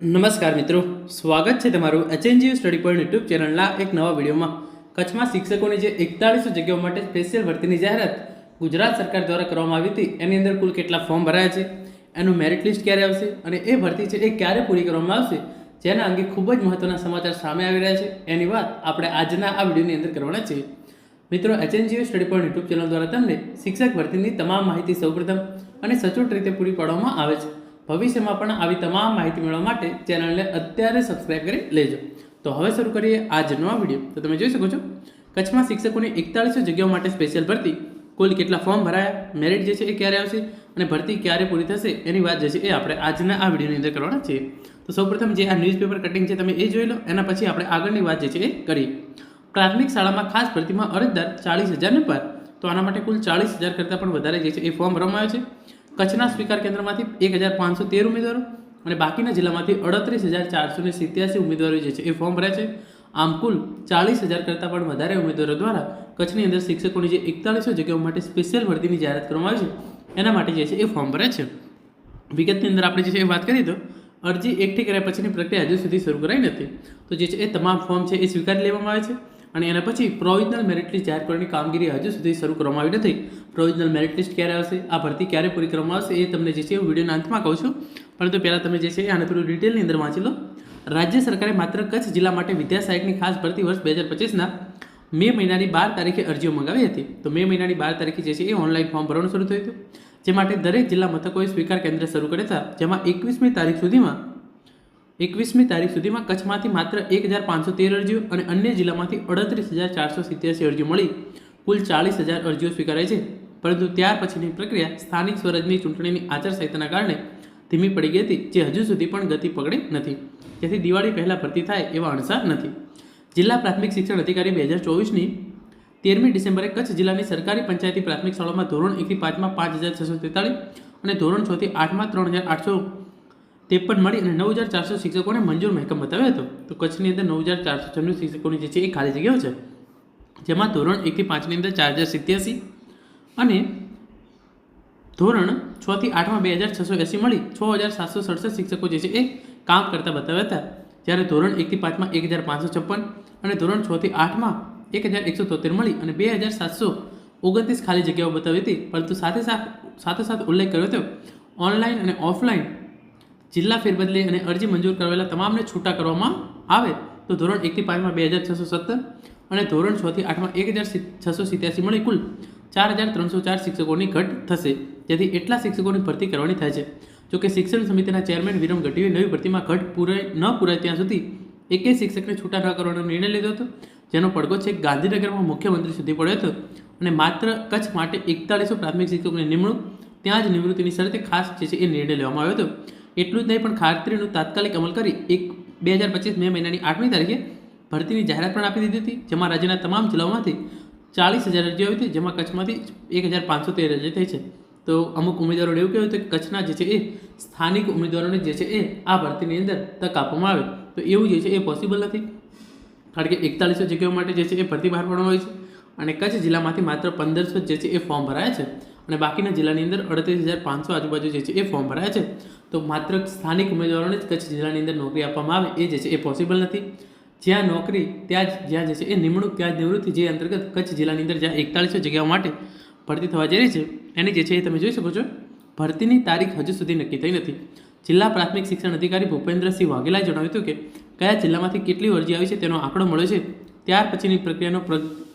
નમસ્કાર મિત્રો, સ્વાગત છે તમારું એચએનજીયુ સ્ટડી પોઈન્ટ યુટ્યુબ ચેનલના એક નવા વિડીયોમાં. કચ્છમાં શિક્ષકોની જે એકતાળીસો જગ્યાઓ માટે સ્પેશિયલ ભરતીની જાહેરાત ગુજરાત સરકાર દ્વારા કરવામાં આવી હતી, એની અંદર કુલ કેટલા ફોર્મ ભરાયા છે, એનું મેરિટ લિસ્ટ ક્યારે આવશે અને એ ભરતી છે એ ક્યારે પૂરી કરવામાં આવશે, જેના અંગે ખૂબ જ મહત્ત્વના સમાચાર સામે આવી રહ્યા છે, એની વાત આપણે આજના આ વિડીયોની અંદર કરવાના છીએ. મિત્રો HNGU study point YouTube channel દ્વારા તમને શિક્ષક ભરતીની તમામ માહિતી સૌપ્રથમ અને સચોટ રીતે પૂરી પાડવામાં આવે છે. ભવિષ્યમાં પણ આવી તમામ માહિતી મેળવવા માટે ચેનલને અત્યારે સબસ્ક્રાઇબ કરી લેજો. તો હવે શરૂ કરીએ આજનો આ વીડિયો તો તમે જોઈ શકો છો, કચ્છમાં શિક્ષકોની એકતાળીસો જગ્યાઓ માટે સ્પેશિયલ ભરતી. કુલ કેટલા ફોર્મ ભરાયા? મેરિટ જે છે એ ક્યારે આવશે? અને ભરતી ક્યારે પૂરી થશે? એની વાત જે છે એ આપણે આજના આ વિડીયોની અંદર કરવાના છીએ. તો સૌપ્રથમ જે આ ન્યૂઝપેપર કટિંગ છે તમે એ જોઈ લો, એના પછી આપણે આગળની વાત જે છે એ કરીએ. પ્રાથમિક શાળામાં ખાસ ભરતીમાં અરજદાર ચાળીસ હજારને પર તો આના માટે કુલ ચાળીસ હજાર કરતાં પણ વધારે જે છે એ ફોર્મ ભરવામાં આવે છે. કચ્છના સ્વીકાર કેન્દ્રમાંથી એક હજાર પાંચસો તેર ઉમેદવારો અને બાકીના જિલ્લામાંથી અડત્રીસ હજાર ચારસો સિત્યાસી ઉમેદવારો જે છે એ ફોર્મ ભર્યા છે. આમ કુલ ચાલીસ હજાર કરતાં પણ વધારે ઉમેદવારો દ્વારા કચ્છની અંદર શિક્ષકોની જે એકતાળીસો જગ્યાઓ માટે સ્પેશિયલ ભરતીની જાહેરાત કરવામાં આવી છે, એના માટે જે છે એ ફોર્મ ભર્યા છે. વિગતની અંદર આપણે જે છે એ વાત કરીએ તો અરજી એકઠી કર્યા પછીની પ્રક્રિયા હજુ સુધી શરૂ કરાઈ નથી. તો જે છે એ તમામ ફોર્મ છે એ સ્વીકારી લેવામાં આવે છે. અને એના પછી પ્રોવિઝનલ મેરિટ લિસ્ટ જાહેર કરવાની કામગીરી હજુ સુધી શરૂ કરવામાં આવી નથી. પ્રોવિઝનલ મેરિટ લિસ્ટ ક્યારે આવશે? આ ભરતી ક્યારે પૂરી કરવામાં આવશે એ તમને જે છે હું વિડીયોના અંતમાં કહું છું. પરંતુ પહેલાં તમે જે છે આને થોડું ડિટેલની અંદર વાંચી લો. રાજ્ય સરકારે માત્ર કચ્છ જિલ્લા માટે વિદ્યા સહાયકની ખાસ ભરતી વર્ષ બે હજાર પચીસના મે મહિનાની બાર તારીખે અરજીઓ મંગાવી હતી. તો મે મહિનાની બાર તારીખે જે છે એ ઓનલાઈન ફોર્મ ભરવાનું શરૂ થયું હતું. જે માટે દરેક જિલ્લા મથકોએ સ્વીકાર કેન્દ્ર શરૂ કર્યા હતા. જેમાં એકવીસમી તારીખ સુધીમાં એકવીસમી તારીખ સુધીમાં કચ્છમાંથી માત્ર એક હજાર પાંચસો તેર અરજીઓ અને અન્ય જિલ્લામાંથી અડત્રીસ હજાર ચારસો સિત્યાસી અરજીઓ મળી. કુલ ચાલીસ હજાર અરજીઓ સ્વીકારાઈ છે. પરંતુ ત્યાર પછીની પ્રક્રિયા સ્થાનિક સ્વરાજની ચૂંટણીની આચારસંહિતાના કારણે ધીમી પડી ગઈ હતી, જે હજુ સુધી પણ ગતિ પકડી નથી. જેથી દિવાળી પહેલાં ભરતી થાય એવા અણસાર નથી. જિલ્લા પ્રાથમિક શિક્ષણ અધિકારી બે હજાર ચોવીસની તેરમી ડિસેમ્બરે કચ્છ જિલ્લાની સરકારી પંચાયતી પ્રાથમિક શાળામાં ધોરણ એકથી પાંચમાં પાંચ હજાર છસો તેતાળીસ અને ધોરણ છથી આઠમાં ત્રણ હજાર આઠસો ત્રેપન મળી અને નવ હજાર ચારસો શિક્ષકોને મંજૂર મહેકમ બતાવ્યો હતો. તો કચ્છની અંદર નવ હજાર ચારસો છન્નું શિક્ષકોની જે છે એ ખાલી જગ્યાઓ છે. જેમાં ધોરણ એકથી પાંચની અંદર ચાર હજાર સિત્યાસી અને ધોરણ છથી આઠમાં બે હજાર છસો એંસી મળી છ હજાર સાતસો સડસઠ શિક્ષકો જે છે એ કામ કરતા બતાવ્યા હતા. જ્યારે ધોરણ એકથી પાંચમાં એક હજાર પાંચસો છપ્પન અને ધોરણ છથી આઠમાં એક હજાર એકસો તોતેર મળી અને બે હજાર સાતસો ઓગણત્રીસ ખાલી જગ્યાઓ બતાવી હતી. પરંતુ સાથે સાથ સાથે સાથે ઉલ્લેખ કર્યો હતો. ઓનલાઈન અને ઓફલાઈન જિલ્લા ફેરબદલી અને અરજી મંજૂર કરાવેલા તમામને છૂટા કરવામાં આવે તો ધોરણ એકથી પાંચમાં બે હજાર છસો સત્તર અને ધોરણ છથી આઠમાં એક હજાર છસો સિત્યાસી મળી કુલ ચાર હજાર ત્રણસો ચાર શિક્ષકોની ઘટ થશે. જેથી એટલા શિક્ષકોની ભરતી કરવાની થાય છે. જોકે શિક્ષણ સમિતિના ચેરમેન વિરમ ગઢવીએ નવી ભરતીમાં ઘટ પૂરાય ન પૂરાય ત્યાં સુધી એકેય શિક્ષકને છૂટા ન કરવાનો નિર્ણય લીધો હતો, જેનો પડઘો છે ગાંધીનગરમાં મુખ્યમંત્રી સુધી પડ્યો હતો અને માત્ર કચ્છ માટે એકતાળીસો પ્રાથમિક શિક્ષકોની નિમણૂક ત્યાં જ નિવૃત્તિની શરતે ખાસ જે છે એ નિર્ણય લેવામાં આવ્યો હતો. એટલું જ નહીં, પણ ખાતરીનું તાત્કાલિક અમલ કરી એક બે હજાર પચીસ મે મહિનાની આઠમી તારીખે ભરતીની જાહેરાત પણ આપી દીધી હતી, જેમાં રાજ્યના તમામ જિલ્લાઓમાંથી ચાલીસ હજાર અરજીઓ આવી હતી, જેમાં કચ્છમાંથી એક હજાર પાંચસો તેર અરજી થઈ છે. તો અમુક ઉમેદવારોને એવું કહેવું હતું કે કચ્છના જે છે એ સ્થાનિક ઉમેદવારોને જે છે એ આ ભરતીની અંદર તક આપવામાં આવે. તો એવું જે છે એ પોસિબલ નથી. કારણ કે એકતાલીસો જગ્યાઓ માટે જે છે એ ભરતી બહાર પાડવામાં આવી છે અને કચ્છ જિલ્લામાંથી માત્ર પંદરસો જે છે એ ફોર્મ ભરાયા છે. અને બાકીના જિલ્લાની અંદર અડત્રીસ હજાર પાંચસો આજુબાજુ જે છે એ ફોર્મ ભરાયા છે. તો માત્ર સ્થાનિક ઉમેદવારોને જ કચ્છ જિલ્લાની અંદર નોકરી આપવામાં આવે એ જે છે એ પોસિબલ નથી. જ્યાં નોકરી, ત્યાં જ જ્યાં જે છે એ નિમણૂક, ત્યાં નિવૃત્તિ જે અંતર્ગત કચ્છ જિલ્લાની અંદર જ્યાં એકતાળીસો જગ્યાઓ માટે ભરતી થવા જઈ રહી છે, એની જે છે એ તમે જોઈ શકો છો, ભરતીની તારીખ હજુ સુધી નક્કી થઈ નથી. જિલ્લા પ્રાથમિક શિક્ષણ અધિકારી ભૂપેન્દ્રસિંહ વાઘેલાએ જણાવ્યું હતું કે કયા જિલ્લામાંથી કેટલી અરજી આવી છે તેનો આંકડો મળ્યો છે, ત્યાર પછીની પ્રક્રિયાનો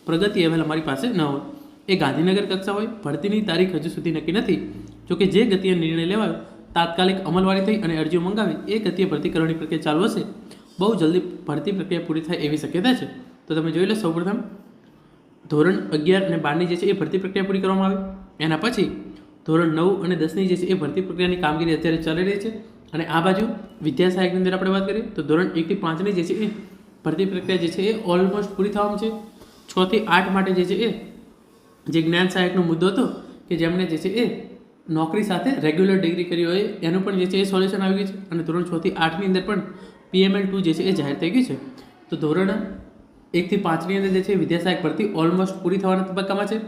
પ્રગતિ અહેવાલ અમારી પાસે ન હોય. એ ગાંધીનગર કક્ષા હોય, ભરતીની તારીખ હજુ સુધી નક્કી નથી. જોકે જે ગતિએ નિર્ણય લેવાયો, તાત્કાલિક અમલવારી થઈ અને અરજીઓ મંગાવી, એ ગતિએ ભરતી કરવાની પ્રક્રિયા ચાલુ હશે. બહુ જલ્દી ભરતી પ્રક્રિયા પૂરી થાય એવી શક્યતા છે. તો તમે જોઈ લો સૌપ્રથમ, ધોરણ અગિયાર અને બારની જે છે એ ભરતી પ્રક્રિયા પૂરી કરવામાં આવે. એના પછી, ધોરણ નવ અને દસની જે છે એ ભરતી પ્રક્રિયાની કામગીરી અત્યારે ચાલી રહી છે. અને આ બાજુ વિદ્યા સહાયકની અંદર આપણે વાત કરીએ, તો ધોરણ એકથી પાંચની જે છે એ ભરતી પ્રક્રિયા જે છે એ ઓલમોસ્ટ પૂરી થવામાં છે. છથી આઠ માટે જે છે એ જે જ્ઞાન સહાયકનો મુદ્દો હતો કે જેમણે જે છે એ નોકરી સાથે રેગ્યુલર ડિગ્રી કરી હોય, એનું પણ જે છે એ સોલ્યુશન આવી ગયું છે. અને ધોરણ છથી આઠની અંદર પણ પીએમએલ ટુ જે છે એ જાહેર થઈ ગયું છે. તો ધોરણ એકથી પાંચની અંદર જે છે વિદ્યાસહાયક ભરતી ઓલમોસ્ટ પૂરી થવાના તબક્કામાં છે.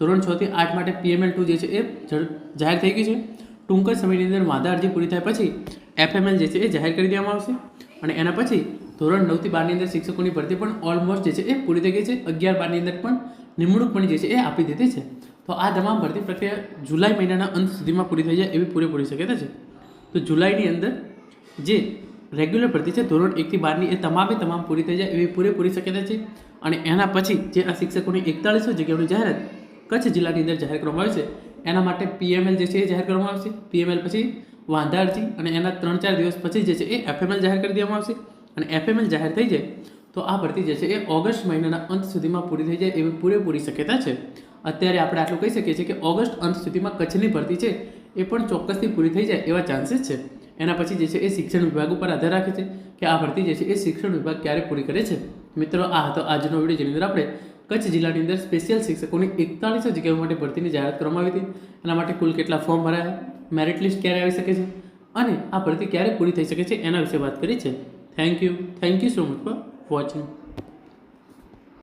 ધોરણ છથી આઠ માટે પીએમએલ ટુ જે છે એ જાહેર થઈ ગયું છે. ટૂંક સમયની અંદર વાંધા અરજી પૂરી થાય પછી એફએમએલ જે છે એ જાહેર કરી દેવામાં આવશે. અને એના પછી ધોરણ નવથી બારની અંદર શિક્ષકોની ભરતી પણ ઓલમોસ્ટ જે છે એ પૂરી થઈ ગઈ છે. અગિયાર બારની અંદર પણ નિમણૂક પણ જે છે, એ આપી દીધી છે. તો આ તમામ ભરતી પ્રક્રિયા જુલાઈ મહિનાના અંત સુધીમાં પૂરી થઈ જાય એવી પૂરેપૂરી શક્યતા છે. તો જુલાઈની અંદર જે રેગ્યુલર ભરતી છે, ધોરણ એકથી બારની, એ તમામે તમામ પૂરી થઈ જાય એવી પૂરેપૂરી શક્યતા છે. અને એના પછી જે આ શિક્ષકોની એકતાળીસો જગ્યાઓની જાહેરાત કચ્છ જિલ્લાની અંદર જાહેર કરવામાં આવી છે, એના માટે પીએમએલ જે છે, એ જાહેર કરવામાં આવશે. પીએમએલ પછી વાંધા અરજી અને એના ત્રણ ચાર દિવસ પછી જે છે, એ એફએમએલ જાહેર કરી દેવામાં આવશે. અને એફએમએલ જાહેર થઈ જાય તો આ ભરતી જે છે એ ઓગસ્ટ મહિનાના અંત સુધીમાં પૂરી થઈ જાય એવી પૂરેપૂરી શક્યતા છે. અત્યારે આપણે આટલું કહી શકીએ છીએ કે ઓગસ્ટ અંત સુધીમાં કચ્છની ભરતી છે એ પણ ચોક્કસથી પૂરી થઈ જાય એવા ચાન્સીસ છે. એના પછી જે છે એ શિક્ષણ વિભાગ ઉપર આધાર રાખે છે કે આ ભરતી જે છે એ શિક્ષણ વિભાગ ક્યારે પૂરી કરે છે. મિત્રો, આ હતો આજનો વીડિયો જેની અંદર આપણે કચ્છ જિલ્લાની અંદર સ્પેશિયલ શિક્ષકોની એકતાળીસો જગ્યાઓ માટે ભરતીની જાહેરાત કરવામાં આવી હતી. એના માટે કુલ કેટલા ફોર્મ ભરાયા? મેરિટ લિસ્ટ ક્યારે આવી શકે છે? અને આ ભરતી ક્યારે પૂરી થઈ શકે છે? એના વિશે વાત કરી છે. Thank you thank you so much for Потім